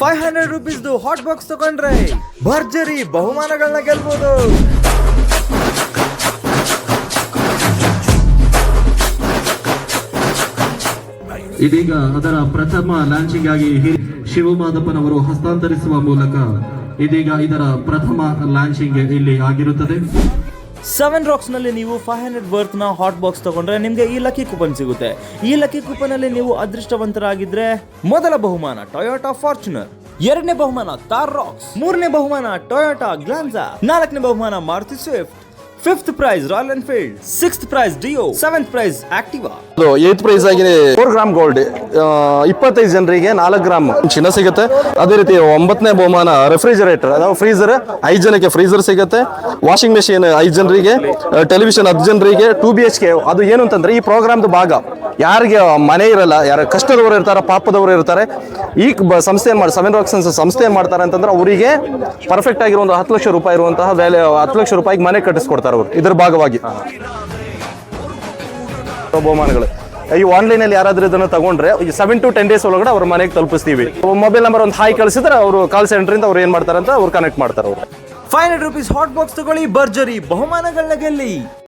Five hundred ರುಪೀಸ್ದು hot box ತಗೊಂಡ್ರೆ ಭರ್ಜರಿ ಬಹುಮಾನಗಳನ್ನ ಗೆಲ್ಬಹುದು ಇದೀಗ ಅದರ ಪ್ರಥಮ ಲಾಂಚಿಂಗ್ ಆಗಿ ಶಿವಮಾಧಪ್ಪನವರು ಹಸ್ತಾಂತರಿಸುವ ಮೂಲಕ ಇದೀಗ ಇದರ ಪ್ರಥಮ ಲಾಂಚಿಂಗ್ ಇಲ್ಲಿ ಆಗಿರುತ್ತದೆ. ಸೆವೆನ್ ರಾಕ್ಸ್ನಲ್ಲಿ ನೀವು ಫೈವ್ ಹಂಡ್ರೆಡ್ ವರ್ತ್ನ ಹಾಟ್ ಬಾಕ್ಸ್ ತಗೊಂಡ್ರೆ ನಿಮ್ಗೆ ಈ ಲಕ್ಕಿ ಕೂಪನ್ ಸಿಗುತ್ತೆ. ಈ ಲಕ್ಕಿ ಕೂಪನ್ ಅಲ್ಲಿ ನೀವು ಅದೃಷ್ಟವಂತರಾಗಿದ್ರೆ ಮೊದಲ ಬಹುಮಾನ ಟೊಯೋಟಾ ಫಾರ್ಚುನರ್ ಎರಡನೇ ಬಹುಮಾನ ತಾರ್ ರಾಕ್ಸ್ ಮೂರನೇ ಬಹುಮಾನ ಟೊಯೋಟಾ ಗ್ಲಾನ್ಸಾ ನಾಲ್ಕನೇ ಬಹುಮಾನ Maruti Swift fifth prize Royal Enfield sixth prize Dio seventh prize Activa eighth prize ಆಗಿದೆ ಫೋರ್ ಗ್ರಾಮ್ ಗೋಲ್ಡ್ ಇಪ್ಪತ್ತೈದು ಜನರಿಗೆ ನಾಲ್ಕು ಗ್ರಾಮ್ ಚಿನ್ನ ಸಿಗುತ್ತೆ. ಅದೇ ರೀತಿ ಒಂಬತ್ತನೇ ಬಹುಮಾನ ರೆಫ್ರಿಜರೇಟರ್ ಅದಾವ ಫ್ರೀಜರ್ ಐದು ಜನಕ್ಕೆ ಫ್ರೀಜರ್ ಸಿಗುತ್ತೆ. ವಾಷಿಂಗ್ ಮೆಷಿನ್ ಐದು ಜನರಿಗೆ ಟೆಲಿವಿಷನ್ ಹತ್ತು ಜನರಿಗೆ ಟೂ ಬಿ ಎಚ್ ಕೆ ಅದು ಏನು ಅಂತಂದ್ರೆ ಈ ಪ್ರೋಗ್ರಾಮ್ದು ಭಾಗ. ಯಾರಿಗೆ ಮನೆ ಇರಲ್ಲ, ಯಾರ ಕಷ್ಟದವರು ಇರ್ತಾರೆ, ಪಾಪದವರು ಇರ್ತಾರೆ, ಈ ಸಂಸ್ಥೆ ಏನು ಮಾಡಿ ಸೆವೆನ್ ರಾಕ್ಸ್ ಸಂಸ್ಥೆ ಏನು ಮಾಡ್ತಾರೆ ಅಂತಂದ್ರೆ ಅವರಿಗೆ ಪರ್ಫೆಕ್ಟ್ ಆಗಿರೋ ಒಂದು ಹತ್ತು ಲಕ್ಷ ರೂಪಾಯಿ ಇರುವಂತಹ ವ್ಯಾಲ್ಯೂ ಹತ್ತು ಲಕ್ಷ ರೂಪಾಯಿಗೆ ಮನೆ ಕಟ್ಟಿಸ್ಕೊಡ್ತಾರೆ ಅವರು, ಇದ್ರ ಭಾಗವಾಗಿ. ಬಹುಮಾನಗಳು. ಈ ಆನ್ಲೈನ್ ಅಲ್ಲಿ ಯಾರಾದ್ರೂ ಇದನ್ನ ತಗೊಂಡ್ರೆ ಸೆವೆನ್ ಟು ಟೆನ್ ಡೇಸ್ ಒಳಗಡೆ ಅವ್ರ ಮನೆಗೆ ತಲುಪಿಸ್ತೀವಿ. ಮೊಬೈಲ್ ನಂಬರ್ ಒಂದು ಹಾಯ್ ಕಳಿಸಿದ್ರೆ ಅವರು ಕಾಲ್ ಸೆಂಟರ್ ಇಂದ ಅವ್ರು ಏನ್ ಮಾಡ್ತಾರೆ ಅಂತ ಅವ್ರು ಕನೆಕ್ಟ್ ಮಾಡ್ತಾರೆ ಅವರು. Five hundred rupees hot box ತಗೊಳ್ಳಿ ಭರ್ಜರಿ ಬಹುಮಾನಗಳನ್ನ ಗೆಲ್ಲಿ.